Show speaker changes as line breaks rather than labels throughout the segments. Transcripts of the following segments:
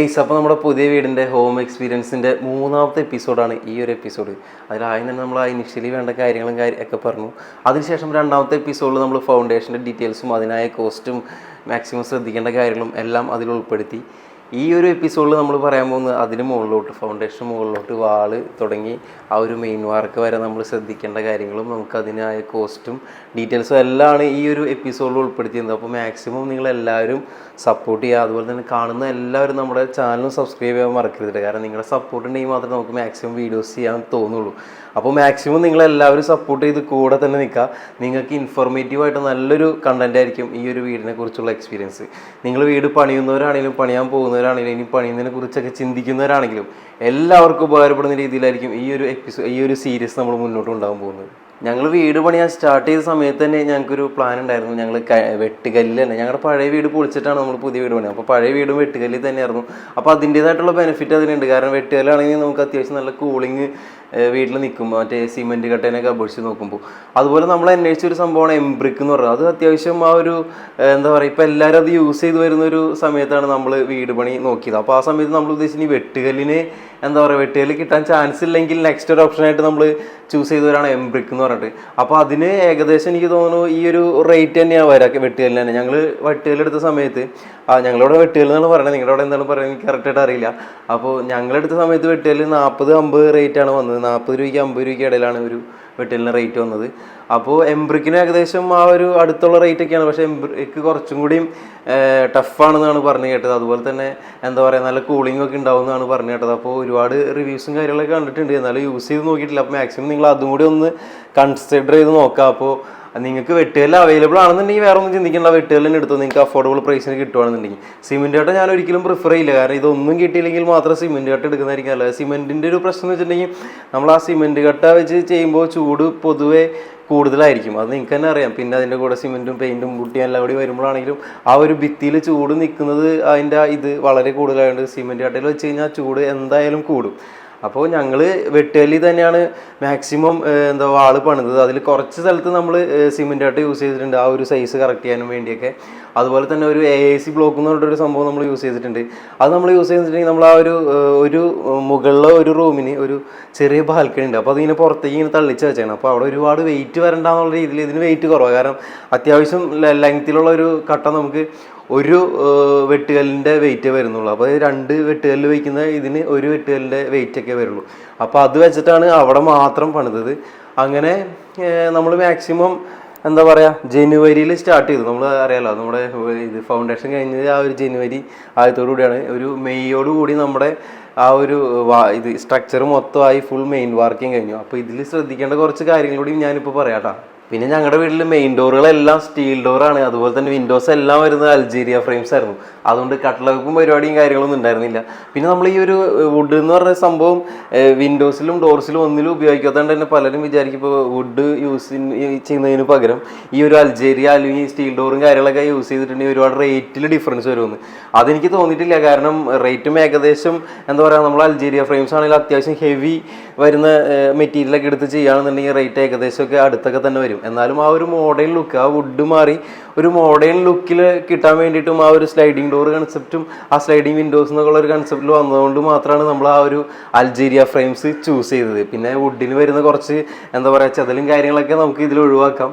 Guys അപ്പോൾ നമ്മുടെ പുതിയ വീടിന്റെ ഹോം എക്സ്പീരിയൻസിന്റെ മൂന്നാമത്തെ എപ്പിസോഡാണ് ഈ ഒരു എപ്പിസോഡ് അതിലാദ്യം തന്നെ നമ്മൾ ഇനിഷ്യലി വേണ്ട കാര്യങ്ങളും കാര്യം ഒക്കെ പറഞ്ഞു. അതിനുശേഷം രണ്ടാമത്തെ എപ്പിസോഡിൽ നമ്മൾ ഫൗണ്ടേഷന്റെ ഡീറ്റെയിൽസും അതിനായ കോസ്റ്റും മാക്സിമം ശ്രദ്ധിക്കേണ്ട കാര്യങ്ങളും എല്ലാം അതിൽ ഉൾപ്പെടുത്തി. ഈ ഒരു എപ്പിസോഡിൽ നമ്മൾ പറയാൻ പോകുന്നത് അതിന് മുകളിലോട്ട് ഫൗണ്ടേഷൻ മുകളിലോട്ട് വാൾ തുടങ്ങി ആ ഒരു മെയിൻ വർക്ക് വരെ നമ്മൾ ശ്രദ്ധിക്കേണ്ട കാര്യങ്ങളും നമുക്ക് അതിനായ കോസ്റ്റും ഡീറ്റെയിൽസും എല്ലാമാണ് ഈ ഒരു എപ്പിസോഡിൽ ഉൾപ്പെടുത്തിയത് അപ്പോൾ മാക്സിമം നിങ്ങൾ എല്ലാവരും സപ്പോർട്ട് ചെയ്യുക. അതുപോലെ തന്നെ കാണുന്ന എല്ലാവരും നമ്മുടെ ചാനലും സബ്സ്ക്രൈബ് ചെയ്യാൻ മറക്കരുത് കാരണം നിങ്ങളുടെ സപ്പോർട്ട് ഉണ്ടെങ്കിൽ മാത്രമേ നമുക്ക് മാക്സിമം വീഡിയോസ് ചെയ്യാൻ തോന്നുള്ളൂ. അപ്പോൾ മാക്സിമം നിങ്ങളെല്ലാവരും സപ്പോർട്ട് ചെയ്ത് കൂടെ തന്നെ നിൽക്കുക നിങ്ങൾക്ക് ഇൻഫോർമേറ്റീവ് ആയിട്ട് നല്ലൊരു കണ്ടന്റ് ആയിരിക്കും ഈ ഒരു വീടിനെ കുറിച്ചുള്ള എക്സ്പീരിയൻസ് നിങ്ങൾ വീട് പണിയുന്നവരാണെങ്കിലും പണിയാൻ പോകുന്നവരാണെങ്കിലും ഇനി പണിയുന്നതിനെ കുറിച്ചൊക്കെ ചിന്തിക്കുന്നവരാണെങ്കിലും എല്ലാവർക്കും ഉപകാരപ്പെടുന്ന രീതിയിലായിരിക്കും ഈ ഒരു എപ്പിസോഡ് ഈ ഒരു സീരീസ് നമ്മൾ മുന്നോട്ട് ഉണ്ടാകാൻ പോകുന്നത്. ഞങ്ങൾ വീട് പണിയാൻ സ്റ്റാർട്ട് ചെയ്ത സമയത്ത് തന്നെ ഞങ്ങൾക്കൊരു പ്ലാൻ ഉണ്ടായിരുന്നു. ഞങ്ങൾ വെട്ടുകല്ലിൽ തന്നെ ഞങ്ങളുടെ പഴയ വീട് പൊളിച്ചിട്ടാണ് നമ്മൾ പുതിയ വീട് പണിയത് അപ്പോൾ പഴയ വീടും വെട്ടുകല്ലിൽ തന്നെയായിരുന്നു. അപ്പോൾ അതിന്റേതായിട്ടുള്ള ബെനിഫിറ്റ് അതിനുണ്ട്. കാരണം വെട്ടുകല്ലാണെങ്കിൽ നമുക്ക് അത്യാവശ്യം നല്ല കൂളിങ് വീട്ടിൽ നിൽക്കുമ്പോൾ മറ്റേ സിമെന്റ് കട്ടേനൊക്കെ അപേക്ഷിച്ച് നോക്കുമ്പോൾ അതുപോലെ നമ്മൾ അന്വേഷിച്ച ഒരു സംഭവമാണ് എംബ്രിക്ക് എന്ന് പറയുന്നത്. അത് അത്യാവശ്യം ആ ഒരു എന്താ പറയുക ഇപ്പോൾ എല്ലാവരും അത് യൂസ് ചെയ്ത് വരുന്ന ഒരു സമയത്താണ് നമ്മൾ വീട് പണി നോക്കിയത്. അപ്പോൾ ആ സമയത്ത് നമ്മൾ ഉദ്ദേശിച്ച ഈ വെട്ടുകല്ലിന് എന്താ പറയുക വെട്ടുകല്ല് കിട്ടാൻ ചാൻസ് ഇല്ലെങ്കിൽ നെക്സ്റ്റ് ഒരു ഓപ്ഷനായിട്ട് നമ്മൾ ചൂസ് ചെയ്തവരാണ് എംബ്രിക്ക് എന്ന് പറഞ്ഞിട്ട്. അപ്പോൾ അതിന് ഏകദേശം എനിക്ക് തോന്നുന്നു ഈ ഒരു റേറ്റ് തന്നെയാണ് വരാ വെട്ടുകല്ലിന് തന്നെ. ഞങ്ങൾ വെട്ടുകല്ലെടുത്ത സമയത്ത് ആ ഞങ്ങളിവിടെ വെട്ടുകല്ല് എന്നാണ് പറയുന്നത് നിങ്ങളുടെ അവിടെ എന്താണ് പറയുന്നത് എനിക്ക് കറക്റ്റായിട്ട് അറിയില്ല. അപ്പോൾ ഞങ്ങളെടുത്ത സമയത്ത് വെട്ടുകല്ല് നാൽപ്പത് അമ്പത് റേറ്റ് ആണ് വന്നത്. നാൽപ്പത് രൂപയ്ക്ക് അമ്പത് രൂപയ്ക്ക് ഇടയിലാണ് ഒരു വെട്ടലിന് റേറ്റ് വന്നത്. അപ്പോൾ എംബ്രിക്കിന് ഏകദേശം ആ ഒരു അടുത്തുള്ള റേറ്റ് ഒക്കെയാണ്. പക്ഷേ എംബ്രിക്ക് കുറച്ചും കൂടിയും ടഫാണെന്നാണ് പറഞ്ഞു കേട്ടത്. അതുപോലെ തന്നെ എന്താ പറയുക നല്ല കൂളിംഗ് ഒക്കെ ഉണ്ടാവും എന്നാണ് പറഞ്ഞു കേട്ടത്. അപ്പോൾ ഒരുപാട് റിവ്യൂസും കാര്യങ്ങളൊക്കെ കണ്ടിട്ടുണ്ട്. എന്നാലും യൂസ് ചെയ്ത് നോക്കിയിട്ടില്ല. അപ്പോൾ മാക്സിമം നിങ്ങൾ അതും കൂടി ഒന്ന് കൺസിഡർ ചെയ്ത് നോക്കാം. അപ്പോൾ നിങ്ങൾക്ക് വെട്ടുകല്ല് അവൈലബിൾ ആണെന്നുണ്ടെങ്കിൽ വേറെ ഒന്നും ചിന്തിക്കേണ്ട. വെട്ടുകല്ലിന് എടുത്തോ. നിങ്ങൾക്ക് അഫോർഡബിൾ പ്രൈസിന് കിട്ടുവാണെന്നുണ്ടെങ്കിൽ. സിമെന്റ് കട്ട ഞാൻ ഒരിക്കലും പ്രിഫർ ചെയ്യില്ല. കാരണം ഇതൊന്നും കിട്ടിയില്ലെങ്കിൽ മാത്രം സിമെന്റ് കട്ട എടുക്കുന്നതായിരിക്കും നല്ലത്. സിമെന്റിന്റെ ഒരു പ്രശ്നം എന്ന് വെച്ചിട്ടുണ്ടെങ്കിൽ നമ്മൾ ആ സിമെന്റ് കട്ട വെച്ച് ചെയ്യുമ്പോൾ ചൂട് പൊതുവേ കൂടുതലായിരിക്കും. അത് നിങ്ങൾക്ക് തന്നെ അറിയാം. പിന്നെ അതിന്റെ കൂടെ സിമെന്റും പെയിന്റും പുട്ടിയും എല്ലാം കൂടി വരുമ്പോഴാണെങ്കിലും ആ ഒരു ഭിത്തിയിൽ ചൂട് നിൽക്കുന്നത് അതിന്റെ ഇത് വളരെ കൂടുതലായതുകൊണ്ട് സിമെന്റ് കട്ടയിൽ വെച്ച് കഴിഞ്ഞാൽ ചൂട് എന്തായാലും കൂടും. അപ്പോൾ ഞങ്ങൾ വെട്ടുകല്ലി തന്നെയാണ് മാക്സിമം എന്താ വാൾ പണിതത്. അതിൽ കുറച്ച് സ്ഥലത്ത് നമ്മൾ സിമെന്റ് ആയിട്ട് യൂസ് ചെയ്തിട്ടുണ്ട്. ആ ഒരു സൈസ് കറക്റ്റ് ചെയ്യാനും വേണ്ടിയൊക്കെ. അതുപോലെ തന്നെ ഒരു എ സി ബ്ലോക്ക് എന്ന് പറഞ്ഞിട്ടൊരു സംഭവം നമ്മൾ യൂസ് ചെയ്തിട്ടുണ്ട്. അത് നമ്മൾ യൂസ് ചെയ്തിട്ടുണ്ടെങ്കിൽ നമ്മൾ ആ ഒരു ഒരു മുകളിലെ ഒരു റൂമിന് ഒരു ചെറിയ ബാൽക്കണി ഉണ്ട്. അപ്പോൾ അതിങ്ങനെ പുറത്തേക്ക് ഇങ്ങനെ തള്ളിച്ച് വെച്ചാണ് അപ്പോൾ അവിടെ ഒരുപാട് വെയിറ്റ് വരണ്ടെന്നുള്ള രീതിയിൽ ഇതിന് വെയിറ്റ് കുറവാണ് കാരണം അത്യാവശ്യം ലെങ്ത്തിലുള്ള ഒരു കട്ട നമുക്ക് ഒരു വെട്ടുകല്ലിന്റെ വെയിറ്റേ വരുന്നുള്ളൂ. അപ്പോൾ രണ്ട് വെട്ടുകല്ല് വയ്ക്കുന്ന ഇതിന് ഒരു വെട്ടുകല്ലിന്റെ വെയിറ്റ് ഒക്കെ വരുള്ളൂ. അപ്പോൾ അത് വെച്ചിട്ടാണ് അവിടെ മാത്രം പണിതത്. അങ്ങനെ നമ്മൾ മാക്സിമം എന്താ പറയുക ജനുവരിയിൽ സ്റ്റാർട്ട് ചെയ്തു. നമ്മൾ അറിയാലോ നമ്മുടെ ഇത് ഫൗണ്ടേഷൻ കഴിഞ്ഞത് ആ ഒരു ജനുവരി ആദ്യത്തോടു കൂടിയാണ് ഒരു മെയ്യോട് കൂടി നമ്മുടെ ആ ഒരു ഇത് സ്ട്രക്ചർ മൊത്തമായി ഫുൾ മെയിൻ വർക്കിംഗ് കഴിഞ്ഞു. അപ്പോൾ ഇതിൽ ശ്രദ്ധിക്കേണ്ട കുറച്ച് കാര്യങ്ങൾ കൂടി ഞാനിപ്പോൾ പറയാട്ടോ. പിന്നെ ഞങ്ങളുടെ വീട്ടിൽ മെയിൻ ഡോറുകളെല്ലാം സ്റ്റീൽ ഡോറാണ് അതുപോലെ തന്നെ വിൻഡോസ് എല്ലാം വരുന്നത് അൾജീരിയ ഫ്രെയിംസ് ആയിരുന്നു. അതുകൊണ്ട് കട്ടളക്കും പരിപാടിയും കാര്യങ്ങളൊന്നും ഉണ്ടായിരുന്നില്ല. പിന്നെ നമ്മൾ ഈ ഒരു വുഡ് എന്ന് പറഞ്ഞ സംഭവം വിൻഡോസിലും ഡോർസിലും ഒന്നിലും ഉപയോഗിക്കാത്തതുകൊണ്ട് തന്നെ പലരും വിചാരിക്കും ഇപ്പോൾ വുഡ് യൂസ് ചെയ്യുന്നതിന് പകരം ഈ ഒരു അൾജീരിയ അല്ലെങ്കിൽ സ്റ്റീൽ ഡോറും കാര്യങ്ങളൊക്കെ യൂസ് ചെയ്തിട്ടുണ്ടെങ്കിൽ ഒരുപാട് റേറ്റിൽ ഡിഫറൻസ് വരുമെന്ന്. അതെനിക്ക് തോന്നിയിട്ടില്ല. കാരണം റേറ്റും ഏകദേശം എന്താ പറയുക നമ്മൾ അൾജീരിയ ഫ്രെയിംസ് ആണെങ്കിൽ അത്യാവശ്യം ഹെവി വരുന്ന മെറ്റീരിയലൊക്കെ എടുത്ത് ചെയ്യുകയാണെന്നുണ്ടെങ്കിൽ റേറ്റ് ഏകദേശമൊക്കെ അടുത്തൊക്കെ തന്നെ വരും. എന്നാലും ആ ഒരു മോഡേൺ ലുക്ക് ആ വുഡ് മാറി ഒരു മോഡേൺ ലുക്കിൽ കിട്ടാൻ വേണ്ടിയിട്ടും ആ ഒരു സ്ലൈഡിംഗ് ഡോർ കൺസെപ്റ്റും ആ സ്ലൈഡിംഗ് വിൻഡോസ് എന്നൊക്കെ ഉള്ള ഒരു കൺസെപ്റ്റിൽ വന്നതുകൊണ്ട് മാത്രമാണ് നമ്മൾ ആ ഒരു അൾജീരിയ ഫ്രെയിംസ് ചൂസ് ചെയ്തത്. പിന്നെ വുഡിന് വരുന്ന കുറച്ച് എന്താ പറയുക ചതലും കാര്യങ്ങളൊക്കെ നമുക്ക് ഇതിൽ ഒഴിവാക്കാം.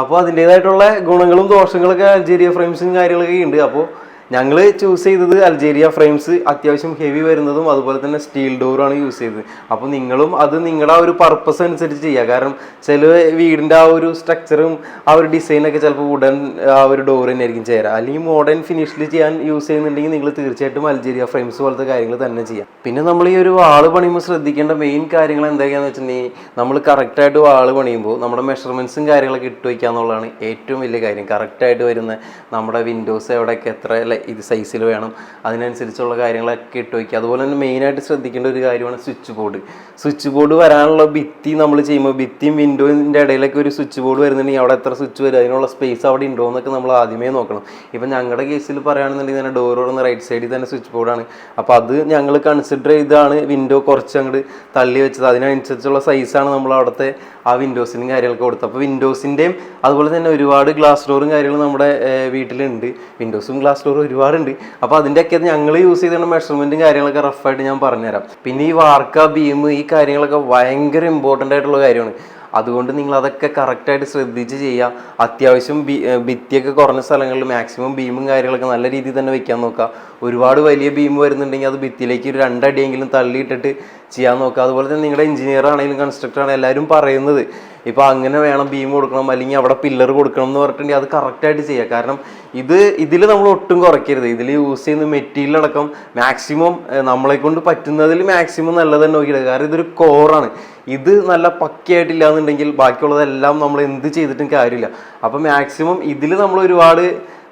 അപ്പോൾ അതിന്റേതായിട്ടുള്ള ഗുണങ്ങളും ദോഷങ്ങളൊക്കെ അൾജീരിയ ഫ്രെയിംസും കാര്യങ്ങളൊക്കെ ഉണ്ട്. അപ്പോൾ ഞങ്ങൾ ചൂസ് ചെയ്തത് അൾജേരിയ ഫ്രെയിംസ് അത്യാവശ്യം ഹെവി വരുന്നതും അതുപോലെ തന്നെ സ്റ്റീൽ ഡോറാണ് യൂസ് ചെയ്തത്. അപ്പോൾ നിങ്ങളും അത് നിങ്ങളുടെ ആ ഒരു പർപ്പസ് അനുസരിച്ച് ചെയ്യുക. കാരണം ചില വീടിന്റെ ആ ഒരു സ്ട്രക്ചറും ആ ഒരു ഡിസൈനൊക്കെ ചിലപ്പോൾ ഉടൻ ആ ഒരു ഡോർ തന്നെ ആയിരിക്കും ചേരാ. അല്ലെങ്കിൽ മോഡേൺ ഫിനിഷിൽ ചെയ്യാൻ യൂസ് ചെയ്യുന്നുണ്ടെങ്കിൽ നിങ്ങൾ തീർച്ചയായിട്ടും അൾജേരിയ ഫ്രെയിംസ് പോലത്തെ കാര്യങ്ങൾ തന്നെ ചെയ്യാം. പിന്നെ നമ്മൾ ഈ ഒരു വാൾ പണിയുമ്പോൾ ശ്രദ്ധിക്കേണ്ട മെയിൻ കാര്യങ്ങൾ എന്തൊക്കെയാണെന്ന് വെച്ചിട്ടുണ്ടെങ്കിൽ നമ്മൾ കറക്റ്റായിട്ട് വാൾ പണിയുമ്പോൾ നമ്മുടെ മെഷർമെന്റ്സും കാര്യങ്ങളൊക്കെ ഇട്ട് വയ്ക്കുക എന്നുള്ളതാണ് ഏറ്റവും വലിയ കാര്യം. കറക്റ്റായിട്ട് വരുന്ന നമ്മുടെ വിൻഡോസ് എവിടെയൊക്കെ എത്ര ഇത് സൈസിൽ വേണം. അതിനനുസരിച്ചുള്ള കാര്യങ്ങളൊക്കെ ഇട്ട് വയ്ക്കുക അതുപോലെ തന്നെ മെയിനായിട്ട് ശ്രദ്ധിക്കേണ്ട ഒരു കാര്യമാണ് സ്വിച്ച് ബോർഡ് സ്വിച്ച് ബോർഡ് വരാനുള്ള ഭിത്തി നമ്മൾ ചെയ്യുമ്പോൾ ഭിത്തിയും വിൻഡോയിന്റെ ഇടയിലൊക്കെ ഒരു സ്വിച്ച് ബോർഡ് വരുന്നുണ്ടെങ്കിൽ അവിടെ എത്ര സ്വിച്ച് വരും? അതിനുള്ള സ്പേസ് അവിടെ ഉണ്ടോ എന്നൊക്കെ നമ്മൾ ആദ്യമേ നോക്കണം. ഇപ്പം ഞങ്ങളുടെ കേസിൽ പറയുകയാണെന്നുണ്ടെങ്കിൽ തന്നെ ഡോർ തുറന്ന് റൈറ്റ് സൈഡിൽ തന്നെ സ്വിച്ച് ബോർഡാണ് അപ്പോൾ അത് ഞങ്ങൾ കൺസിഡർ ചെയ്താണ് വിൻഡോ കുറച്ച് അങ്ങോട്ട് തള്ളി വെച്ചത്. അതിനനുസരിച്ചുള്ള സൈസാണ് നമ്മൾ അവിടുത്തെ ആ വിൻഡോസിനും കാര്യങ്ങളൊക്കെ കൊടുത്തു. അപ്പോൾ വിൻഡോസിന്റെയും അതുപോലെ തന്നെ ഒരുപാട് ഗ്ലാസ് ഡോറും കാര്യങ്ങളും നമ്മുടെ വീട്ടിലുണ്ട്. വിൻഡോസും ഗ്ലാസ് ഡോറും ഒരുപാടുണ്ട്. അപ്പോൾ അതിന്റെയൊക്കെ ഞങ്ങൾ യൂസ് ചെയ്തുകൊണ്ട് മെഷർമെന്റും കാര്യങ്ങളൊക്കെ റഫായിട്ട് ഞാൻ പറഞ്ഞുതരാം. പിന്നെ ഈ വാർക്ക ബീം ഈ കാര്യങ്ങളൊക്കെ ഭയങ്കര ഇമ്പോർട്ടന്റ് ആയിട്ടുള്ള കാര്യമാണ്. അതുകൊണ്ട് നിങ്ങൾ അതൊക്കെ കറക്റ്റായിട്ട് ശ്രദ്ധിച്ച് ചെയ്യുക അത്യാവശ്യം ബി ഭിത്തിയൊക്കെ കുറഞ്ഞ സ്ഥലങ്ങളിൽ മാക്സിമം ബീമും കാര്യങ്ങളൊക്കെ നല്ല രീതിയിൽ തന്നെ വെക്കാൻ നോക്കുക ഒരുപാട് വലിയ ബീം വരുന്നുണ്ടെങ്കിൽ അത് ഭിത്തിയിലേക്ക് ഒരു രണ്ടടിയെങ്കിലും തള്ളിയിട്ടിട്ട് ചെയ്യാൻ നോക്കുക അതുപോലെ തന്നെ നിങ്ങളുടെ എഞ്ചിനീയർ ആണെങ്കിലും കൺസ്ട്രക്ടർ ആണെങ്കിലും എല്ലാവരും പറയുന്നത് ഇപ്പോൾ അങ്ങനെ വേണം ബീം കൊടുക്കണം അല്ലെങ്കിൽ അവിടെ പില്ലർ കൊടുക്കണം എന്ന് പറഞ്ഞിട്ടുണ്ടെങ്കിൽ അത് കറക്റ്റായിട്ട് ചെയ്യുക കാരണം ഇത് ഇതിൽ നമ്മൾ ഒട്ടും കുറയ്ക്കരുത്. ഇതിൽ യൂസ് ചെയ്യുന്ന മെറ്റീരിയൽ അടക്കം മാക്സിമം നമ്മളെ കൊണ്ട് പറ്റുന്നതിൽ മാക്സിമം നല്ലത് തന്നെ നോക്കിയിടുക കാരണം ഇതൊരു കോറാണ് ഇത് നല്ല പക്കയായിട്ടില്ല എന്നുണ്ടെങ്കിൽ ബാക്കിയുള്ളതെല്ലാം നമ്മൾ എന്ത് ചെയ്തിട്ടും കാര്യമില്ല. അപ്പം മാക്സിമം ഇതിൽ നമ്മൾ ഒരുപാട്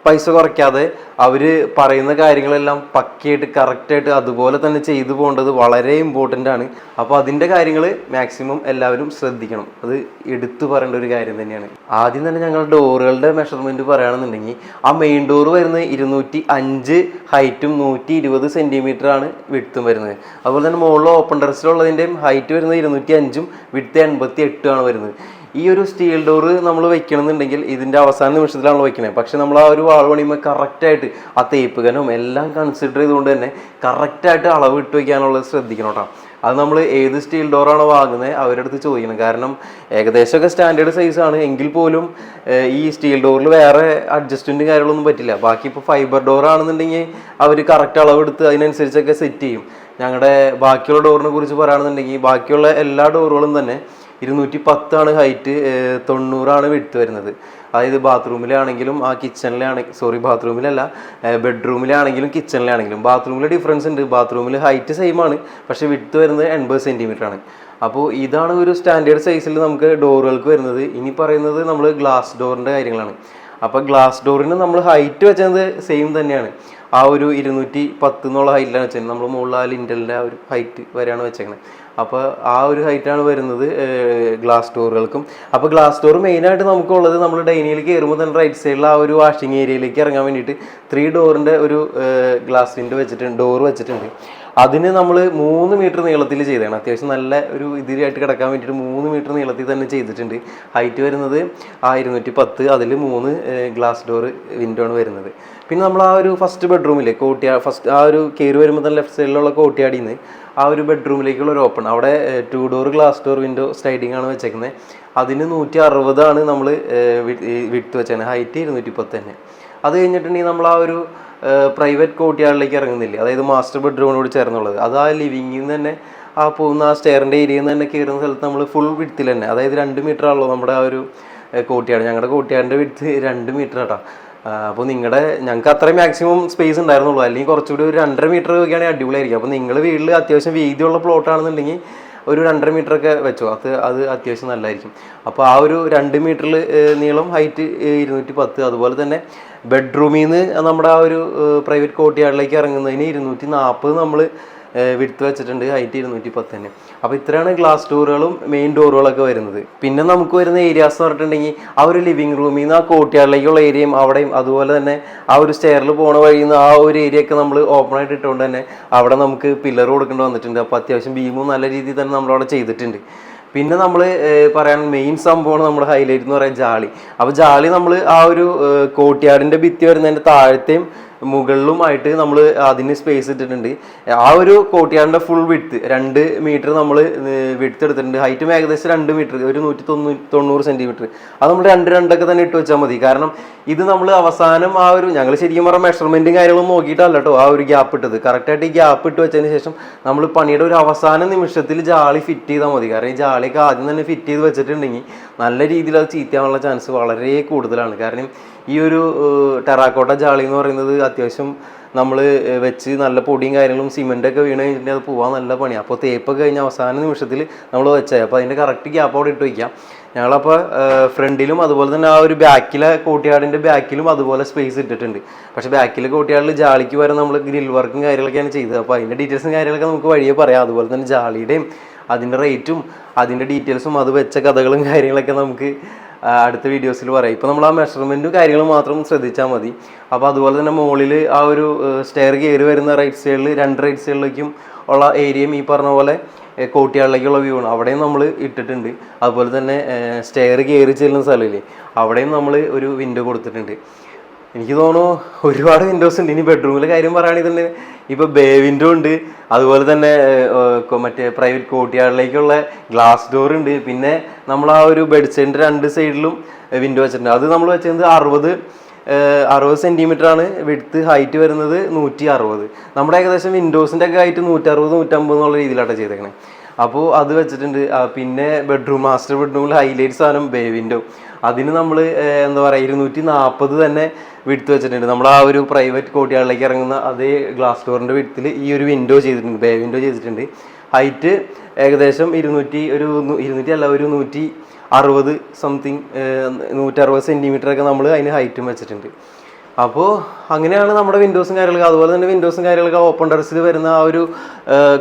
പൈസ കുറയ്ക്കാതെ അവർ പറയുന്ന കാര്യങ്ങളെല്ലാം പക്കയായിട്ട് കറക്റ്റായിട്ട് അതുപോലെ തന്നെ ചെയ്തു പോകേണ്ടത് വളരെ ഇമ്പോർട്ടന്റ് ആണ്. അപ്പോൾ അതിന്റെ കാര്യങ്ങൾ മാക്സിമം എല്ലാവരും ശ്രദ്ധിക്കണം. അത് എടുത്തു പറയേണ്ട ഒരു കാര്യം തന്നെയാണ്. ആദ്യം തന്നെ ഞങ്ങൾ ഡോറുകളുടെ മെഷർമെന്റ് പറയുകയാണെന്നുണ്ടെങ്കിൽ ആ മെയിൻ ഡോർ വരുന്നത് ഇരുന്നൂറ്റി അഞ്ച് ഹൈറ്റും നൂറ്റി ഇരുപത് ആണ് വിടുത്തും വരുന്നത്. അതുപോലെ തന്നെ മുകളിൽ ഓപ്പൺ ടെറസിലുള്ളതിന്റെയും ഹൈറ്റ് വരുന്നത് ഇരുന്നൂറ്റി അഞ്ചും വിടുത്ത് എൺപത്തി എട്ടുമാണ് വരുന്നത്. ഈ ഒരു സ്റ്റീൽ ഡോർ നമ്മൾ വെക്കണമെന്നുണ്ടെങ്കിൽ ഇതിന്റെ അവസാന നിമിഷത്തിലാണ് വെക്കണേ. പക്ഷെ നമ്മൾ ആ ഒരു വാൾ പണിയുമ്പോൾ കറക്റ്റായിട്ട് ആ തേപ്പ് കനവും എല്ലാം കൺസിഡർ ചെയ്തുകൊണ്ട് തന്നെ കറക്റ്റായിട്ട് അളവ് ഇട്ട് വയ്ക്കാനുള്ളത് ശ്രദ്ധിക്കണം കേട്ടോ. അത് നമ്മൾ ഏത് സ്റ്റീൽ ഡോറാണോ വാങ്ങുന്നത് അവരുടെ അടുത്ത് ചോദിക്കണം. കാരണം ഏകദേശമൊക്കെ സ്റ്റാൻഡേർഡ് സൈസാണ് എങ്കിൽ പോലും ഈ സ്റ്റീൽ ഡോറിൽ വേറെ അഡ്ജസ്റ്റ്മെന്റും കാര്യങ്ങളൊന്നും പറ്റില്ല. ബാക്കി ഇപ്പോൾ ഫൈബർ ഡോർ ആണെന്നുണ്ടെങ്കിൽ അവർ കറക്റ്റ് അളവ് എടുത്ത് അതിനനുസരിച്ചൊക്കെ സെറ്റ് ചെയ്യും. ഞങ്ങളുടെ ബാക്കിയുള്ള ഡോറിനെ കുറിച്ച് പറയുകയാണെന്നുണ്ടെങ്കിൽ ബാക്കിയുള്ള എല്ലാ ഡോറുകളും തന്നെ ഇരുന്നൂറ്റി പത്താണ് ഹൈറ്റ് തൊണ്ണൂറാണ് വിടുത്ത് വരുന്നത്. അതായത് ബാത്റൂമിലാണെങ്കിലും ആ കിച്ചണിലാണെങ്കിൽ സോറി ബാത്റൂമിലല്ല ബെഡ്റൂമിലാണെങ്കിലും കിച്ചണിലാണെങ്കിലും ബാത്റൂമിൽ ഡിഫറൻസ് ഉണ്ട്. ബാത്റൂമിൽ ഹൈറ്റ് സെയിം ആണ് പക്ഷേ വിടുത്ത് വരുന്നത് എൺപത് സെന്റിമീറ്റർ ആണ്. അപ്പോൾ ഇതാണ് ഒരു സ്റ്റാൻഡേർഡ് സൈസിൽ നമുക്ക് ഡോറുകൾക്ക് വരുന്നത്. ഇനി പറയുന്നത് നമ്മൾ ഗ്ലാസ് ഡോറിന്റെ കാര്യങ്ങളാണ്. അപ്പോൾ ഗ്ലാസ് ഡോറിന് നമ്മൾ ഹൈറ്റ് വെച്ചത് സെയിം തന്നെയാണ്. ആ ഒരു ഇരുന്നൂറ്റി പത്ത് എന്നുള്ള ഹൈറ്റിലാണ് വെച്ചത്. നമ്മൾ മുകളിൽ ആ ലിൻഡലിന്റെ ആ ഒരു ഹൈറ്റ് വരെയാണ് വെച്ചേക്കണത് അപ്പോൾ ആ ഒരു ഹൈറ്റാണ് വരുന്നത് ഗ്ലാസ് ഡോറുകൾക്കും അപ്പോൾ ഗ്ലാസ് ഡോർ മെയിനായിട്ട് നമുക്കുള്ളത് നമ്മൾ ഡൈനിയിൽ കയറുമ്പോൾ തന്നെ റൈറ്റ് സൈഡിൽ ആ ഒരു വാഷിംഗ് ഏരിയയിലേക്ക് ഇറങ്ങാൻ വേണ്ടിയിട്ട് ത്രീ ഡോറിന്റെ ഒരു ഗ്ലാസ് വിൻഡോ വെച്ചിട്ടുണ്ട് ഡോർ വെച്ചിട്ടുണ്ട്. അതിന് നമ്മൾ മൂന്ന് മീറ്റർ നീളത്തിൽ ചെയ്തതാണ്. അത്യാവശ്യം നല്ല ഒരു ഇതിലായിട്ട് കിടക്കാൻ വേണ്ടിയിട്ട് മൂന്ന് മീറ്റർ നീളത്തിൽ തന്നെ ചെയ്തിട്ടുണ്ട്. ഹൈറ്റ് വരുന്നത് ആ ഇരുന്നൂറ്റി പത്ത് അതിൽ മൂന്ന് ഗ്ലാസ് ഡോർ വിൻഡോ ആണ് വരുന്നത്. പിന്നെ നമ്മൾ ആ ഒരു ഫസ്റ്റ് ബെഡ്റൂമില്ലേ കോട്ടിയാ ഫസ്റ്റ് ആ ഒരു കയറി വരുമ്പോൾ തന്നെ ലെഫ്റ്റ് സൈഡിലുള്ള കോട്ടിയാടിയിൽ നിന്ന് ആ ഒരു ബെഡ്റൂമിലേക്കുള്ള ഒരു ഓപ്പൺ അവിടെ two door glass door window sliding ആണ് വെച്ചേക്കുന്നത് അതിന് നൂറ്റി അറുപതാണ് നമ്മൾ വിട്ട് വെച്ചേക്കുന്നത് ഹൈറ്റ് ഇരുന്നൂറ്റി പത്ത് തന്നെ അത് കഴിഞ്ഞിട്ടുണ്ടെങ്കിൽ നമ്മൾ ആ ഒരു പ്രൈവറ്റ് കോട്ടിയാളിലേക്ക് ഇറങ്ങുന്നില്ല? അതായത് മാസ്റ്റർ ബെഡ്റൂമിനോട് ചേർന്നുള്ളത്. അത് ആ ലിവിങ്ങിൽ നിന്ന് തന്നെ ആ പോകുന്ന ആ സ്റ്റെയറിന്റെ ഏരിയയിൽ നിന്ന് തന്നെ കയറുന്ന സ്ഥലത്ത് നമ്മൾ ഫുൾ വിഡ്ത്തിൽ തന്നെ. അതായത് രണ്ട് മീറ്റർ ആണല്ലോ നമ്മുടെ ആ ഒരു കോട്ടിയാട് ഞങ്ങളുടെ കോട്ടിയാടിന്റെ വിഡ്ത്ത് രണ്ട് മീറ്റർ കേട്ടോ അപ്പോൾ നിങ്ങളുടെ ഞങ്ങൾക്ക് അത്രയും മാക്സിമം സ്പേസ് ഉണ്ടായിരുന്നുള്ളൂ. അല്ലെങ്കിൽ കുറച്ചുകൂടി ഒരു രണ്ടര മീറ്റർ ഒക്കെയാണെങ്കിൽ അടിപൊളിയായിരിക്കും. അപ്പോൾ നിങ്ങൾ വീട്ടിൽ അത്യാവശ്യം വീതിയുള്ള പ്ലോട്ട് ആണെന്നുണ്ടെങ്കിൽ ഒരു രണ്ടര മീറ്റർ ഒക്കെ വെച്ചോ. അത് അത് അത്യാവശ്യം നല്ലതായിരിക്കും അപ്പോൾ ആ ഒരു രണ്ട് മീറ്ററിൽ നീളം ഹൈറ്റ് ഇരുന്നൂറ്റി പത്ത് അതുപോലെ തന്നെ ബെഡ്റൂമിൽ നിന്ന് നമ്മുടെ ആ ഒരു പ്രൈവറ്റ് കോട്ടിയാടിലേക്ക് ഇറങ്ങുന്നതിന് ഇരുന്നൂറ്റി നാൽപ്പത് നമ്മൾ വിടുത്ത് വെച്ചിട്ടുണ്ട് ഹൈറ്റ് ഇരുന്നൂറ്റി പത്ത് തന്നെ അപ്പോൾ ഇത്രയാണ് ഗ്ലാസ് ഡോറുകളും മെയിൻ ഡോറുകളൊക്കെ വരുന്നത്. പിന്നെ നമുക്ക് വരുന്ന ഏരിയാസ് എന്ന് പറഞ്ഞിട്ടുണ്ടെങ്കിൽ ആ ഒരു ലിവിങ് റൂമിൽ നിന്ന് ആ കോട്ടിയാളിലേക്കുള്ള ഏരിയയും അവിടെയും അതുപോലെ തന്നെ ആ ഒരു സ്റ്റെയറിൽ പോണ വഴിയിൽ നിന്ന് ആ ഒരു ഏരിയ ഒക്കെ നമ്മൾ ഓപ്പൺ ആയിട്ട് ഇട്ടുകൊണ്ട് തന്നെ അവിടെ നമുക്ക് പില്ലർ കൊടുക്കേണ്ടി വന്നിട്ടുണ്ട്. അപ്പോൾ അത്യാവശ്യം ബീമും നല്ല രീതിയിൽ തന്നെ നമ്മളവിടെ ചെയ്തിട്ടുണ്ട്. പിന്നെ നമ്മൾ പറയാൻ മെയിൻ സംഭവമാണ് നമ്മുടെ ഹൈലൈറ്റ് എന്ന് പറയാൻ ജാളി. അപ്പോൾ ജാളി നമ്മൾ ആ ഒരു കോട്ടിയാടിന്റെ ഭിത്തി വരുന്നതിന്റെ താഴത്തെയും മുകളിലുമായിട്ട് നമ്മൾ അതിന് സ്പേസ് ഇട്ടിട്ടുണ്ട്. ആ ഒരു കോട്ടിയാടിന്റെ ഫുൾ വിട്ത്ത് രണ്ട് മീറ്റർ നമ്മൾ വിട്ത്ത് എടുത്തിട്ടുണ്ട്. ഹൈറ്റും ഏകദേശം രണ്ട് മീറ്റർ ഒരു നൂറ്റി തൊണ്ണൂറ്റി തൊണ്ണൂറ് സെന്റിമീറ്റർ അത് നമ്മൾ രണ്ട് രണ്ടൊക്കെ തന്നെ ഇട്ട് വെച്ചാൽ മതി. കാരണം ഇത് നമ്മൾ അവസാനം ആ ഒരു ഞങ്ങൾ ശരിക്കും പറഞ്ഞാൽ മെഷർമെന്റും കാര്യങ്ങളും നോക്കിയിട്ടല്ല കേട്ടോ ആ ഒരു ഗ്യാപ്പ് ഇട്ടത്. കറക്റ്റായിട്ട് ഈ ഗ്യാപ്പ് ഇട്ട് വെച്ചതിന് ശേഷം നമ്മൾ പണിയുടെ ഒരു അവസാന നിമിഷത്തിൽ ജാളി ഫിറ്റ് ചെയ്താൽ മതി. കാരണം ഈ ജാളിയൊക്കെ ആദ്യം തന്നെ ഫിറ്റ് ചെയ്ത് വെച്ചിട്ടുണ്ടെങ്കിൽ നല്ല രീതിയിൽ അത് ചീത്തയാവാനുള്ള ചാൻസ് വളരെ കൂടുതലാണ്. കാരണം ഈ ഒരു ടെറാക്കോട്ട ജാളി എന്ന് പറയുന്നത് അത്യാവശ്യം നമ്മൾ വെച്ച് നല്ല പൊടിയും കാര്യങ്ങളും സിമെന്റൊക്കെ വീണ് കഴിഞ്ഞിട്ടുണ്ടെങ്കിൽ അത് പോകാൻ നല്ല പണിയാണ് അപ്പോൾ തേപ്പൊക്കെ കഴിഞ്ഞ അവസാന നിമിഷത്തിൽ നമ്മൾ വെച്ചാൽ അപ്പോൾ അതിന്റെ കറക്റ്റ് ഗ്യാപ്പ് അവിടെ ഇട്ട് വയ്ക്കാം ഞങ്ങളപ്പോൾ ഫ്രണ്ടിലും അതുപോലെ തന്നെ ആ ഒരു ബാക്കിലെ കോട്ടിയാടിന്റെ ബാക്കിലും അതുപോലെ സ്പേസ് ഇട്ടിട്ടുണ്ട്. പക്ഷേ ബാക്കിലെ കോട്ടിയാടിൽ ജാളിക്ക് വരെ നമ്മൾ ഗ്രിൽ വർക്കും കാര്യങ്ങളൊക്കെയാണ് ചെയ്തത്. അപ്പോൾ അതിന്റെ ഡീറ്റെയിൽസും കാര്യങ്ങളൊക്കെ നമുക്ക് വഴിയെ പറയാം. അതുപോലെ തന്നെ ജാളിയുടെയും അതിന്റെ റേറ്റും അതിന്റെ ഡീറ്റെയിൽസും അത് വെച്ച കഥകളും കാര്യങ്ങളൊക്കെ നമുക്ക് അടുത്ത വീഡിയോസിൽ പറയാം. ഇപ്പോൾ നമ്മൾ ആ മെഷർമെന്റും കാര്യങ്ങളും മാത്രം ശ്രദ്ധിച്ചാൽ മതി. അപ്പോൾ അതുപോലെ തന്നെ മുകളിൽ ആ ഒരു സ്റ്റെയർ കയറി വരുന്ന റൈറ്റ് സൈഡിൽ രണ്ട് റൈറ്റ് സൈഡിലേക്കും ഉള്ള ഏരിയയും ഈ പറഞ്ഞ പോലെ കോട്ടിയാളിലേക്കുള്ള വ്യൂ ആണ്. അവിടെയും നമ്മൾ ഇട്ടിട്ടുണ്ട്. അതുപോലെ തന്നെ സ്റ്റെയർ കയറി ചെല്ലുന്ന സ്ഥലമില്ലേ അവിടെയും നമ്മൾ ഒരു വിൻഡോ കൊടുത്തിട്ടുണ്ട്. എനിക്ക് തോന്നുന്നു ഒരുപാട് വിൻഡോസ് ഉണ്ട്. ഇനി ബെഡ്റൂമിലെ കാര്യം പറയുകയാണെങ്കിൽ ഇപ്പോൾ ബേ വിൻഡോ ഉണ്ട്. അതുപോലെ തന്നെ മറ്റേ പ്രൈവറ്റ് കോട്ടിയാളിലേക്കുള്ള ഗ്ലാസ് ഡോർ ഉണ്ട്. പിന്നെ നമ്മൾ ആ ഒരു ബെഡ് സൈഡിന്റെ രണ്ട് സൈഡിലും വിൻഡോ വെച്ചിട്ടുണ്ട്. അത് നമ്മൾ വെച്ചത് അറുപത് അറുപത് സെന്റിമീറ്റർ ആണ്. വിഡ്ത്ത് ഹൈറ്റ് വരുന്നത് നൂറ്റി അറുപത്. നമ്മുടെ ഏകദേശം വിൻഡോസിന്റെ ഒക്കെ ഹൈറ്റ് നൂറ്ററുപത് നൂറ്റമ്പത് എന്നുള്ള രീതിയിലാണ് ചെയ്തേക്കണേ. അപ്പോൾ അത് വെച്ചിട്ടുണ്ട്. പിന്നെ ബെഡ്റൂം മാസ്റ്റർ ബെഡ്റൂമിൽ ഹൈലൈറ്റ് സാധനം ബേ വിൻഡോ അതിന് നമ്മൾ എന്താ പറയുക ഇരുന്നൂറ്റി നാൽപ്പത് തന്നെ വിടുത്ത് വെച്ചിട്ടുണ്ട്. നമ്മൾ ആ ഒരു പ്രൈവറ്റ് കോട്ടിയാളിലേക്ക് ഇറങ്ങുന്ന അതേ ഗ്ലാസ് ഡോറിന്റെ വിടത്തിൽ ഈ ഒരു വിൻഡോ ചെയ്തിട്ടുണ്ട്. ബേ വിൻഡോ ചെയ്തിട്ടുണ്ട്. ഹൈറ്റ് ഏകദേശം ഇരുന്നൂറ്റി ഒരു ഇരുന്നൂറ്റി അല്ല ഒരു നൂറ്റി അറുപത് സംതിങ് നൂറ്ററുപത് സെന്റിമീറ്റർ ഒക്കെ നമ്മൾ അതിന് ഹൈറ്റും വെച്ചിട്ടുണ്ട്. അപ്പോൾ അങ്ങനെയാണ് നമ്മുടെ വിൻഡോസും കാര്യങ്ങളൊക്കെ. അതുപോലെ തന്നെ വിൻഡോസും കാര്യങ്ങളൊക്കെ ഓപ്പൺ ടെറസിൽ വരുന്ന ആ ഒരു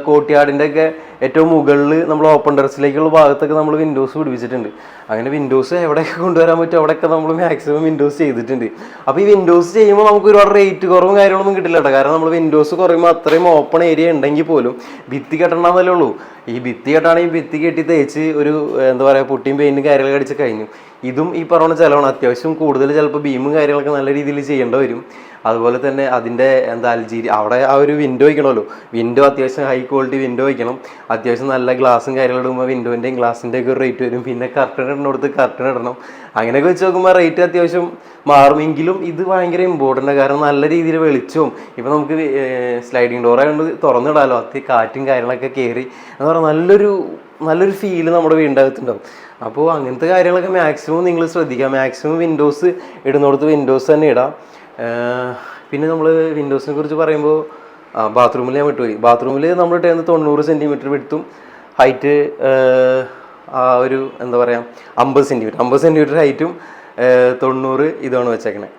കോട്ടിയാടിന്റെ ഒക്കെ ഏറ്റവും മുകളിൽ നമ്മൾ ഓപ്പൺ ടെറസിലേക്കുള്ള ഭാഗത്തൊക്കെ നമ്മൾ വിൻഡോസ് പിടിപ്പിച്ചിട്ടുണ്ട്. അങ്ങനെ വിൻഡോസ് എവിടെയൊക്കെ കൊണ്ടുവരാൻ പറ്റും അവിടെയൊക്കെ നമ്മൾ മാക്സിമം വിൻഡോസ് ചെയ്തിട്ടുണ്ട്. അപ്പോൾ ഈ വിൻഡോസ് ചെയ്യുമ്പോൾ നമുക്ക് ഒരുപാട് റേറ്റ് കുറവും കാര്യങ്ങളൊന്നും കിട്ടില്ല കേട്ടോ കാരണം നമ്മൾ വിൻഡോസ് കുറയുമ്പോൾ അത്രയും ഓപ്പൺ ഏരിയ ഉണ്ടെങ്കിൽ പോലും ഭിത്തി കെട്ടണമെന്നല്ലേ ഉള്ളൂ. ഈ ഭിത്തി കെട്ടാണെങ്കിൽ ഭിത്തി കെട്ടി തേച്ച് ഒരു എന്താ പറയുക പൊട്ടിയും പെയിന്റും കാര്യങ്ങളൊക്കെ അടിച്ച് കഴിഞ്ഞു. ഇതും ഈ പറഞ്ഞ ചിലവാണ്. അത്യാവശ്യം കൂടുതൽ ചിലപ്പോൾ ബീമും കാര്യങ്ങളൊക്കെ നല്ല രീതിയിൽ ചെയ്യേണ്ടി വരും. അതുപോലെ തന്നെ അതിന്റെ എന്താ അൽജീരി അവിടെ ആ ഒരു വിൻഡോ വയ്ക്കണമല്ലോ. വിൻഡോ അത്യാവശ്യം ഹൈ ക്വാളിറ്റി വിൻഡോ വയ്ക്കണം. അത്യാവശ്യം നല്ല ഗ്ലാസും കാര്യങ്ങളും ഇടുമ്പോൾ വിൻഡോന്റെയും ഗ്ലാസിന്റെ ഒക്കെ റേറ്റ് വരും. പിന്നെ കർട്ടൻ ഇടുന്നിടത്ത് കർട്ടൺ ഇടണം. അങ്ങനെയൊക്കെ വെച്ച് നോക്കുമ്പോൾ റേറ്റ് അത്യാവശ്യം മാറുമെങ്കിലും ഇത് ഭയങ്കര ഇമ്പോർട്ടന്റ് കാരണം നല്ല രീതിയിൽ വെളിച്ചവും. ഇപ്പം നമുക്ക് സ്ലൈഡിങ് ഡോർ ആയതുകൊണ്ട് തുറന്നിടാലോ. അത്തി കാറ്റും കാര്യങ്ങളൊക്കെ കയറി എന്ന് പറഞ്ഞാൽ നല്ലൊരു നല്ലൊരു ഫീൽ നമ്മുടെ വീണ്ടാകത്തുണ്ടാവും അപ്പോൾ അങ്ങനത്തെ കാര്യങ്ങളൊക്കെ മാക്സിമം നിങ്ങൾ ശ്രദ്ധിക്കുക. മാക്സിമം വിൻഡോസ് ഇടുന്നിടത്ത് വിൻഡോസ് തന്നെ ഇടാം. പിന്നെ നമ്മൾ വിൻഡോസിനെ കുറിച്ച് പറയുമ്പോൾ ബാത്റൂമിൽ ഞാൻ വിട്ടുപോയി. ബാത്റൂമിൽ നമ്മൾ ടേന്ന് തൊണ്ണൂറ് സെന്റിമീറ്റർ വിടുത്തും ഹൈറ്റ് ഒരു എന്താ പറയുക അമ്പത് സെന്റിമീറ്റർ അമ്പത് സെന്റിമീറ്റർ ഹൈറ്റും തൊണ്ണൂറ് ഇതാണ് വെച്ചേക്കണേ.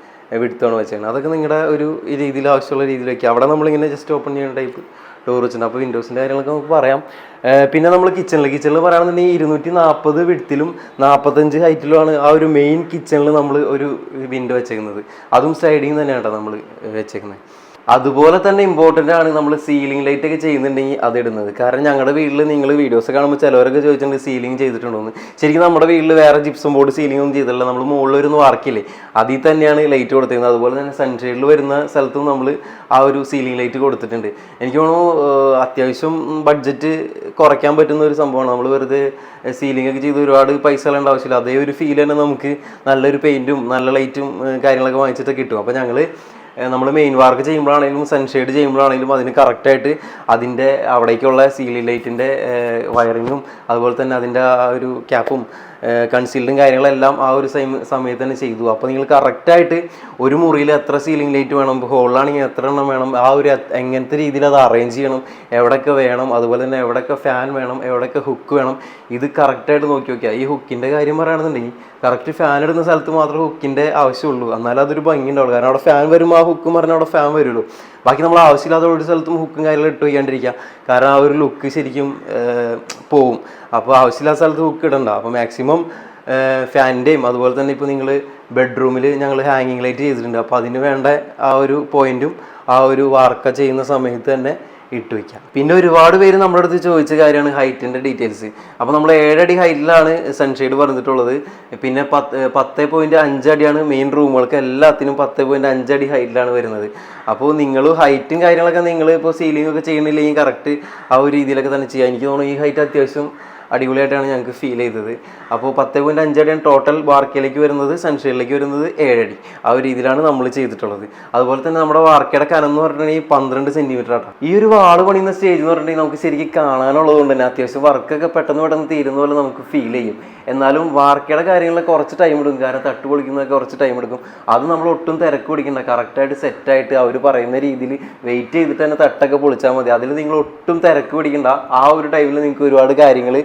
വിടുത്താണ് വെച്ചേക്കണേ. അതൊക്കെ നിങ്ങളുടെ ഒരു രീതിയിൽ ആവശ്യമുള്ള രീതിയിൽ വയ്ക്കുക അവിടെ നമ്മളിങ്ങനെ ജസ്റ്റ് ഓപ്പൺ ചെയ്യുന്ന ടൈപ്പ് ഡോർ വെച്ചിട്ടുണ്ട്. അപ്പോൾ വിൻഡോസിന്റെ കാര്യങ്ങളൊക്കെ നമുക്ക് പറയാം. പിന്നെ നമ്മൾ കിച്ചണിൽ കിച്ചണിൽ പറയുകയാണെന്നുണ്ടെങ്കിൽ ഇരുന്നൂറ്റി നാൽപ്പത് വിടത്തിലും നാൽപ്പത്തഞ്ച് ഹൈറ്റിലുമാണ് ആ ഒരു മെയിൻ കിച്ചണിൽ നമ്മൾ ഒരു വിൻഡോ വെച്ചേക്കുന്നത്. അതും സൈഡിങ് തന്നെയാണ് കേട്ടോ നമ്മൾ വെച്ചേക്കുന്നത്. അതുപോലെ തന്നെ ഇമ്പോർട്ടന്റ് ആണ് നമ്മൾ സീലിംഗ് ലൈറ്റ് ഒക്കെ ചെയ്യുന്നുണ്ടെങ്കിൽ അത് ഇടുന്നത്. കാരണം ഞങ്ങളുടെ വീട്ടിൽ നിങ്ങൾ വീഡിയോസ് കാണുമ്പോൾ ചിലവരൊക്കെ ചോദിച്ചിട്ടുണ്ട് സീലിംഗ് ചെയ്തിട്ടുണ്ടോന്ന്? ശരിക്കും നമ്മുടെ വീട്ടിൽ വേറെ ജിപ്സും ബോർഡ് സീലിംഗ് ഒന്നും ചെയ്തിട്ടില്ല. നമ്മൾ മുകളിൽ വരുന്ന വർക്കില്ലേ അതിൽ തന്നെയാണ് ലൈറ്റ് കൊടുത്തിരുന്നത്. അതുപോലെ തന്നെ സൺഷെയ്ഡിൽ വരുന്ന സ്ഥലത്തും നമ്മൾ ആ ഒരു സീലിംഗ് ലൈറ്റ് കൊടുത്തിട്ടുണ്ട്. എനിക്ക് തോന്നുന്നു അത്യാവശ്യം ബഡ്ജറ്റ് കുറയ്ക്കാൻ പറ്റുന്ന ഒരു സംഭവമാണ്. നമ്മൾ വെറുതെ സീലിംഗ് ഒക്കെ ചെയ്ത് ഒരുപാട് പൈസ കളേണ്ട ആവശ്യമില്ല. അതേ ഒരു ഫീൽ തന്നെ നമുക്ക് നല്ലൊരു പെയിന്റും നല്ല ലൈറ്റും കാര്യങ്ങളൊക്കെ വാങ്ങിച്ചിട്ട് കിട്ടും. അപ്പോൾ ഞങ്ങൾ നമ്മൾ മെയിൻ വർക്ക് ചെയ്യുമ്പോഴാണെങ്കിലും സൺഷെയ്ഡ് ചെയ്യുമ്പോഴാണെങ്കിലും അതിന് കറക്റ്റായിട്ട് അതിന്റെ അവിടേക്കുള്ള സീലി ലൈറ്റിന്റെ വയറിങ്ങും അതുപോലെ തന്നെ അതിന്റെ ആ ഒരു ക്യാപ്പും കൺസീൽഡും കാര്യങ്ങളെല്ലാം ആ ഒരു സമയത്ത് തന്നെ ചെയ്തു. അപ്പോൾ നിങ്ങൾ കറക്റ്റായിട്ട് ഒരു മുറിയിൽ എത്ര സീലിംഗ് ലൈറ്റ് വേണം ഹോളിലാണെങ്കിൽ എത്ര എണ്ണം വേണം ആ ഒരു എങ്ങനത്തെ രീതിയിൽ അത് അറേഞ്ച് ചെയ്യണം എവിടെയൊക്കെ വേണം അതുപോലെ തന്നെ എവിടെയൊക്കെ ഫാൻ വേണം എവിടെയൊക്കെ ഹുക്ക് വേണം ഇത് കറക്റ്റായിട്ട് നോക്കി നോക്കിയാൽ ഈ ഹുക്കിന്റെ കാര്യം പറയുകയാണെന്നുണ്ടെങ്കിൽ കറക്റ്റ് ഫാൻ ഇടുന്ന സ്ഥലത്ത് മാത്രമേ ഹുക്കിന്റെ ആവശ്യമുള്ളൂ. എന്നാലും അതൊരു ഭംഗി ഉണ്ടാവുള്ളൂ. കാരണം അവിടെ ഫാൻ വരുമ്പോൾ ആ ഹുക്ക് പറഞ്ഞാൽ അവിടെ ഫാൻ വരുള്ളൂ. ബാക്കി നമ്മൾ ആവശ്യമില്ലാത്ത ഒരു സ്ഥലത്തും ഹുക്കും കാര്യങ്ങളും ഇട്ട് വയ്ക്കാണ്ടിരിക്കുക കാരണം ആ ഒരു ലുക്ക് ശരിക്കും പോവും. അപ്പോൾ ആവശ്യമില്ലാത്ത സ്ഥലത്ത് ഹുക്ക് ഇടണ്ട. അപ്പോൾ മാക്സിമം ഫാനിന്റെയും അതുപോലെ തന്നെ ഇപ്പോൾ നിങ്ങൾ ബെഡ്റൂമിൽ ഞങ്ങൾ ഹാങ്ങിങ് ലൈറ്റ് ചെയ്തിട്ടുണ്ട്. അപ്പോൾ അതിന് വേണ്ട ആ ഒരു പോയിന്റും ആ ഒരു വാർക്ക ചെയ്യുന്ന സമയത്ത് തന്നെ ഇട്ട് വയ്ക്കാം പിന്നെ ഒരുപാട് പേര് നമ്മുടെ അടുത്ത് ചോദിച്ച കാര്യമാണ് ഹൈറ്റിന്റെ ഡീറ്റെയിൽസ്. അപ്പോൾ നമ്മൾ ഏഴടി ഹൈറ്റിലാണ് സൺഷെയ്ഡ് പറഞ്ഞിട്ടുള്ളത്. പിന്നെ പത്ത് പത്ത് പോയിന്റ് അഞ്ചടിയാണ് മെയിൻ റൂമുകൾക്ക് എല്ലാത്തിനും പത്ത് പോയിന്റ് അഞ്ചടി ഹൈറ്റിലാണ് വരുന്നത്. അപ്പോൾ നിങ്ങൾ ഹൈറ്റും കാര്യങ്ങളൊക്കെ നിങ്ങൾ ഇപ്പോൾ സീലിംഗ് ഒക്കെ ചെയ്യണില്ലെങ്കിൽ കറക്റ്റ് ആ ഒരു രീതിയിലൊക്കെ തന്നെ ചെയ്യാം. എനിക്ക് തോന്നുന്നു ഈ ഹൈറ്റ് അത്യാവശ്യം അടിപൊളിയായിട്ടാണ് ഞങ്ങൾക്ക് ഫീൽ ചെയ്തത്. അപ്പോൾ പത്ത് പോയിന്റ് അഞ്ചടിയാണ് ടോട്ടൽ വാർക്കയിലേക്ക് വരുന്നത് സൺഷെയ്ഡിലേക്ക് വരുന്നത് ഏഴടി ആ ഒരു രീതിയിലാണ് നമ്മൾ ചെയ്തിട്ടുള്ളത്. അതുപോലെ തന്നെ നമ്മുടെ വാർക്കയുടെ കനം എന്ന് പറഞ്ഞിട്ടുണ്ടെങ്കിൽ പന്ത്രണ്ട് സെന്റിമീറ്റർ ആട്ടോ. ഈ ഒരു വാൾ പണിയുന്ന സ്റ്റേജ് എന്ന് പറഞ്ഞിട്ടുണ്ടെങ്കിൽ നമുക്ക് ശരിക്കും കാണാനുള്ളത് കൊണ്ട് തന്നെ അത്യാവശ്യം വർക്കൊക്കെ പെട്ടെന്ന് പെട്ടെന്ന് തീരുന്ന പോലെ നമുക്ക് ഫീൽ ചെയ്യും. എന്നാലും വാർക്കയുടെ കാര്യങ്ങളിൽ കുറച്ച് ടൈം എടുക്കും. കാരണം തട്ട് പൊളിക്കുന്നതൊക്കെ കുറച്ച് ടൈം എടുക്കും. അത് നമ്മൾ ഒട്ടും തിരക്ക് പിടിക്കണ്ട. കറക്റ്റായിട്ട് സെറ്റായിട്ട് അവർ പറയുന്ന രീതിയിൽ വെയിറ്റ് ചെയ്തിട്ട് തന്നെ തട്ടൊക്കെ പൊളിച്ചാൽ മതി. അതിൽ നിങ്ങൾ ഒട്ടും തിരക്ക് പിടിക്കണ്ട. ആ ഒരു ടൈമിൽ നിങ്ങൾക്ക് ഒരുപാട് കാര്യങ്ങൾ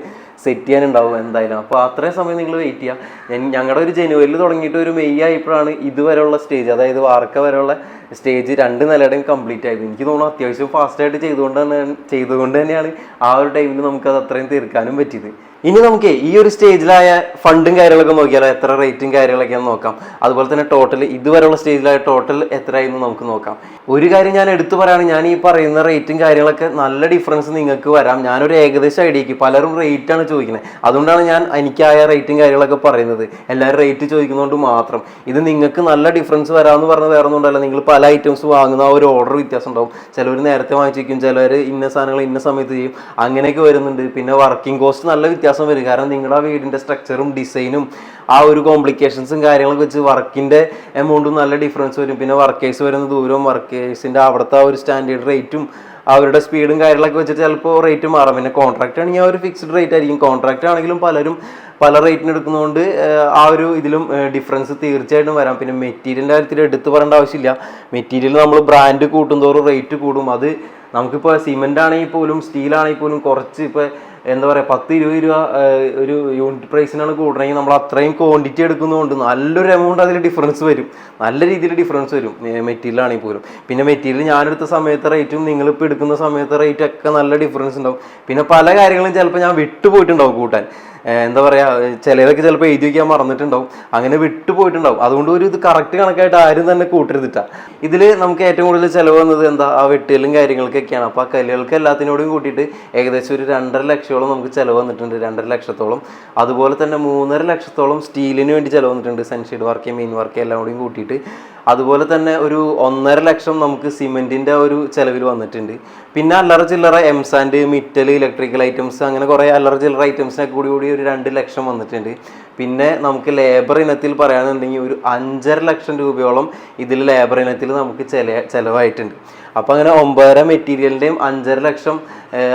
സെറ്റ് ചെയ്യാനുണ്ടാവും എന്തായാലും. അപ്പോൾ അത്രയും സമയം നിങ്ങൾ വെയിറ്റ് ചെയ്യുക ഞങ്ങളുടെ ഒരു ജനുവരിയിൽ തുടങ്ങിയിട്ട് ഒരു മെയ് ആയപ്പോഴാണ് ഇതുവരെയുള്ള സ്റ്റേജ് അതായത് വാർക്ക വരെയുള്ള സ്റ്റേജ് രണ്ട് നിലയുടെയും കംപ്ലീറ്റ് ആയത്. എനിക്ക് തോന്നുന്നു അത്യാവശ്യം ഫാസ്റ്റായിട്ട് ചെയ്തുകൊണ്ട് തന്നെ ചെയ്തുകൊണ്ട് തന്നെയാണ് ആ ഒരു ടൈമിൽ നമുക്കത് അത്രയും തീർക്കാനും പറ്റിയത്. ഇനി നമുക്ക് ഈ ഒരു സ്റ്റേജിലായ ഫണ്ടും കാര്യങ്ങളൊക്കെ നോക്കിയാലോ? എത്ര റേറ്റും കാര്യങ്ങളൊക്കെ നോക്കാം. അതുപോലെ തന്നെ ടോട്ടൽ ഇതുവരെയുള്ള സ്റ്റേജിലായ ടോട്ടൽ എത്രയായിരുന്നു നമുക്ക് നോക്കാം. ഒരു കാര്യം ഞാൻ എടുത്തു പറയുകയാണ് ഞാൻ ഈ പറയുന്ന റേറ്റും കാര്യങ്ങളൊക്കെ നല്ല ഡിഫറൻസ് നിങ്ങൾക്ക് വരാം. ഞാനൊരു ഏകദേശം ഐഡിയക്ക് പലരും റേറ്റ് ആണ് ചോദിക്കുന്നത് അതുകൊണ്ടാണ് ഞാൻ എനിക്കായ റേറ്റും കാര്യങ്ങളൊക്കെ പറയുന്നത്. എല്ലാവരും റേറ്റ് ചോദിക്കുന്നതുകൊണ്ട് മാത്രം. ഇത് നിങ്ങൾക്ക് നല്ല ഡിഫറൻസ് വരാമെന്ന് പറഞ്ഞ വേറെ ഒന്നുമല്ല നിങ്ങൾ പല ഐറ്റംസ് വാങ്ങുന്ന ആ ഒരു ഓർഡർ വ്യത്യാസം ഉണ്ടാവും. ചിലവർ നേരത്തെ വാങ്ങിച്ചിരിക്കും ചിലവർ ഇന്ന സാധനങ്ങൾ ഇന്ന സമയത്ത് ചെയ്യും. അങ്ങനെയൊക്കെ വരുന്നുണ്ട്. പിന്നെ വർക്കിംഗ് കോസ്റ്റ് നല്ല വ്യത്യാസം വരും. കാരണം നിങ്ങളുടെ ആ വീടിന്റെ സ്ട്രക്ചറും ഡിസൈനും ആ ഒരു കോംപ്ലിക്കേഷൻസും കാര്യങ്ങളൊക്കെ വെച്ച് വർക്കിന്റെ എമൗണ്ടും നല്ല ഡിഫറൻസ് വരും. പിന്നെ വർക്കേഴ്സ് വരുന്ന ദൂരവും വർക്കേഴ്സിന്റെ അവിടുത്തെ ആ ഒരു സ്റ്റാൻഡേർഡ് റേറ്റും അവരുടെ സ്പീഡും കാര്യങ്ങളൊക്കെ വെച്ചിട്ട് ചിലപ്പോൾ റേറ്റ് മാറാം. പിന്നെ കോൺട്രാക്റ്റ് ആണെങ്കിൽ ആ ഒരു ഫിക്സ്ഡ് റേറ്റ് ആയിരിക്കും. കോൺട്രാക്റ്റ് ആണെങ്കിലും പലരും പല റേറ്റിന് എടുക്കുന്നതുകൊണ്ട് ആ ഒരു ഇതിലും ഡിഫറൻസ് തീർച്ചയായിട്ടും വരാം. പിന്നെ മെറ്റീരിയലിന്റെ കാര്യത്തിൽ എടുത്ത് പറയേണ്ട ആവശ്യമില്ല. മെറ്റീരിയൽ നമ്മൾ ബ്രാൻഡ് കൂട്ടുന്തോറും റേറ്റ് കൂടും. അത് നമുക്കിപ്പോൾ സിമെന്റ് ആണെങ്കിൽ പോലും സ്റ്റീൽ ആണെങ്കിൽ പോലും കുറച്ച് ഇപ്പോൾ എന്താ പറയുക പത്ത് ഇരുപത് രൂപ ഒരു യൂണിറ്റ് പ്രൈസിനാണ് കൂടണമെങ്കിൽ നമ്മൾ അത്രയും ക്വാണ്ടിറ്റി എടുക്കുന്നതുകൊണ്ട് നല്ലൊരു എമൗണ്ട് അതിൽ ഡിഫറൻസ് വരും. നല്ല രീതിയിൽ ഡിഫറൻസ് വരും മെറ്റീരിയൽ ആണെങ്കിൽ പോലും. പിന്നെ മെറ്റീരിയൽ ഞാനെടുത്ത സമയത്തെ റേറ്റും നിങ്ങളിപ്പോൾ എടുക്കുന്ന സമയത്തെ റേറ്റ് ഒക്കെ നല്ല ഡിഫറൻസ് ഉണ്ടാവും. പിന്നെ പല കാര്യങ്ങളും ചിലപ്പോൾ ഞാൻ വിട്ടുപോയിട്ടുണ്ടാവും കൂട്ടാൻ. എന്താ പറയുക ചിലരൊക്കെ ചിലപ്പോൾ എഴുതി വയ്ക്കാൻ മറന്നിട്ടുണ്ടാവും. അങ്ങനെ വിട്ടുപോയിട്ടുണ്ടാവും. അതുകൊണ്ട് ഒരു ഇത് കറക്റ്റ് കണക്കായിട്ട് ആരും തന്നെ കൂട്ടരുതിട്ട. ഇതിൽ നമുക്ക് ഏറ്റവും കൂടുതൽ ചിലവ് വന്നത് എന്താ? ആ വെട്ടിയലും കാര്യങ്ങൾക്കൊക്കെയാണ്. അപ്പോൾ ആ കല്ലുകൾക്ക് എല്ലാത്തിനോടും കൂട്ടിയിട്ട് ഏകദേശം ഒരു രണ്ടര ലക്ഷത്തോളം നമുക്ക് ചിലവ് വന്നിട്ടുണ്ട്. രണ്ടര ലക്ഷത്തോളം. അതുപോലെ തന്നെ മൂന്നര ലക്ഷത്തോളം സ്റ്റീലിന് വേണ്ടി ചിലവ് വന്നിട്ടുണ്ട്. സൺഷീഡ് വർക്ക് മെയിൻ വർക്ക് എല്ലാം കൂടിയും കൂട്ടിയിട്ട്. അതുപോലെ തന്നെ ഒരു ഒന്നര ലക്ഷം നമുക്ക് സിമെന്റിന്റെ ഒരു ചെലവിൽ വന്നിട്ടുണ്ട്. പിന്നെ അല്ലറ ചില്ലറ എംസാൻഡ് മിറ്റൽ ഇലക്ട്രിക്കൽ ഐറ്റംസ് അങ്ങനെ കുറേ അല്ലറ ചില്ലറ ഐറ്റംസിനൊക്കെ കൂടി കൂടി ഒരു രണ്ട് ലക്ഷം വന്നിട്ടുണ്ട്. പിന്നെ നമുക്ക് ലേബർ ഇനത്തിൽ പറയുകയാണെന്നുണ്ടെങ്കിൽ ഒരു അഞ്ചര ലക്ഷം രൂപയോളം ഇതിൽ ലേബർ ഇനത്തിൽ നമുക്ക് ചില ചിലവായിട്ടുണ്ട്. അപ്പം അങ്ങനെ ഒമ്പതര മെറ്റീരിയലിന്റെയും അഞ്ചര ലക്ഷം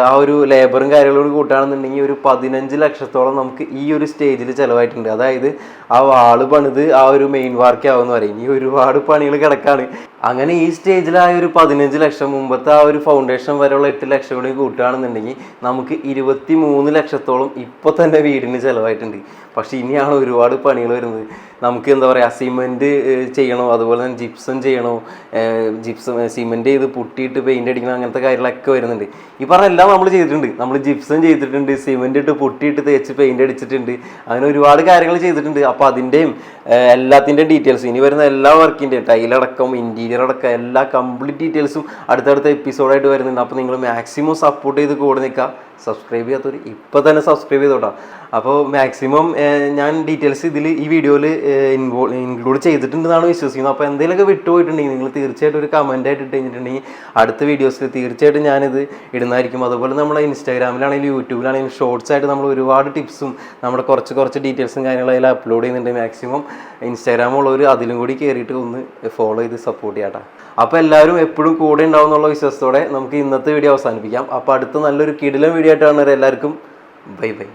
ആ ഒരു ലേബറും കാര്യങ്ങളോട് കൂട്ടുകയാണെന്നുണ്ടെങ്കിൽ ഒരു പതിനഞ്ച് ലക്ഷത്തോളം നമുക്ക് ഈ ഒരു സ്റ്റേജിൽ ചിലവായിട്ടുണ്ട്. അതായത് ആ വാൾ പണിത് ആ ഒരു മെയിൻ വർക്ക് ആവുമെന്ന് പറയും. ഈ ഒരുപാട് പണികൾ കിടക്കാണ്. അങ്ങനെ ഈ സ്റ്റേജിലായ ഒരു പതിനഞ്ച് ലക്ഷം മുമ്പത്തെ ആ ഒരു ഫൗണ്ടേഷൻ വരെയുള്ള എട്ട് ലക്ഷം കൂടി കൂട്ടുകയാണെന്നുണ്ടെങ്കിൽ നമുക്ക് ഇരുപത്തി മൂന്ന് ലക്ഷത്തോളം ഇപ്പോൾ തന്നെ വീടിന് ചിലവായിട്ടുണ്ട്. പക്ഷെ ഇനിയാണ് ഒരുപാട് പണികൾ വരുന്നത്? നമുക്ക് എന്താ പറയുക സിമെന്റ് ചെയ്യണോ? അതുപോലെ തന്നെ ജിപ്സം ചെയ്യണോ? ജിപ്സം സിമെന്റ് ചെയ്ത് പൊട്ടിയിട്ട് പെയിന്റ് അടിക്കണം? അങ്ങനത്തെ കാര്യങ്ങളൊക്കെ വരുന്നുണ്ട്. ഈ പറഞ്ഞ എല്ലാം നമ്മൾ ചെയ്തിട്ടുണ്ട്. നമ്മൾ ജിപ്സം ചെയ്തിട്ടുണ്ട് സിമെന്റ് ഇട്ട് പൊട്ടിയിട്ട് തേച്ച് പെയിന്റ് അടിച്ചിട്ടുണ്ട്. അങ്ങനെ ഒരുപാട് കാര്യങ്ങൾ ചെയ്തിട്ടുണ്ട്. അപ്പോൾ അതിന്റെയും എല്ലാത്തിന്റെയും ഡീറ്റെയിൽസ് ഇനി വരുന്ന എല്ലാ വർക്കിന്റെയും ടൈലടക്കം ഇന്റീരിയർ അടക്കം എല്ലാ കംപ്ലീറ്റ് ഡീറ്റെയിൽസും അടുത്തടുത്ത എപ്പിസോഡായിട്ട് വരുന്നുണ്ട്. അപ്പോൾ നിങ്ങൾ മാക്സിമം സപ്പോർട്ട് ചെയ്ത് കൂടെ നിൽക്കുക. സബ്സ്ക്രൈബ് ചെയ്യാത്തവർ ഇപ്പോൾ തന്നെ സബ്സ്ക്രൈബ് ചെയ്തോട്ടോ. അപ്പോൾ മാക്സിമം ഞാൻ ഡീറ്റെയിൽസ് ഇതിൽ ഈ വീഡിയോയിൽ ഇൻവോൾവ് ഇൻക്ലൂഡ് ചെയ്തിട്ടുണ്ടെന്നാണ് വിശ്വസിക്കുന്നത്. അപ്പോൾ എന്തെങ്കിലുമൊക്കെ വിട്ടുപോയിട്ടുണ്ടെങ്കിൽ നിങ്ങൾ തീർച്ചയായിട്ടും ഒരു കമന്റ് ആയിട്ട് ഇട്ട് കഴിഞ്ഞിട്ടുണ്ടെങ്കിൽ അടുത്ത വീഡിയോസിൽ തീർച്ചയായിട്ടും ഞാനിത് ഇടുന്നതായിരിക്കും. അതുപോലെ നമ്മുടെ ഇൻസ്റ്റാഗ്രാമിലാണെങ്കിലും യൂട്യൂബിലാണെങ്കിലും ഷോർട്സ് ആയിട്ട് നമ്മൾ ഒരുപാട് ടിപ്സും നമ്മുടെ കുറച്ച് കുറച്ച് ഡീറ്റെയിൽസും കാര്യങ്ങളും അതിൽ അപ്ലോഡ് ചെയ്യുന്നുണ്ട് മാക്സിമം ഇൻസ്റ്റാഗ്രാം ഉള്ളവർ അതിലും കൂടി കയറിയിട്ട് ഒന്ന് ഫോളോ ചെയ്ത് സപ്പോർട്ട് ചെയ്യാട്ടാ അപ്പോൾ എല്ലാവരും എപ്പോഴും കൂടെ ഉണ്ടാവും എന്നുള്ള വിശ്വാസത്തോടെ നമുക്ക് ഇന്നത്തെ വീഡിയോ അവസാനിപ്പിക്കാം. അപ്പോൾ അടുത്ത നല്ലൊരു കിടിലം വീഡിയോ ആയിട്ടാണ് എല്ലാവർക്കും ബൈ ബൈ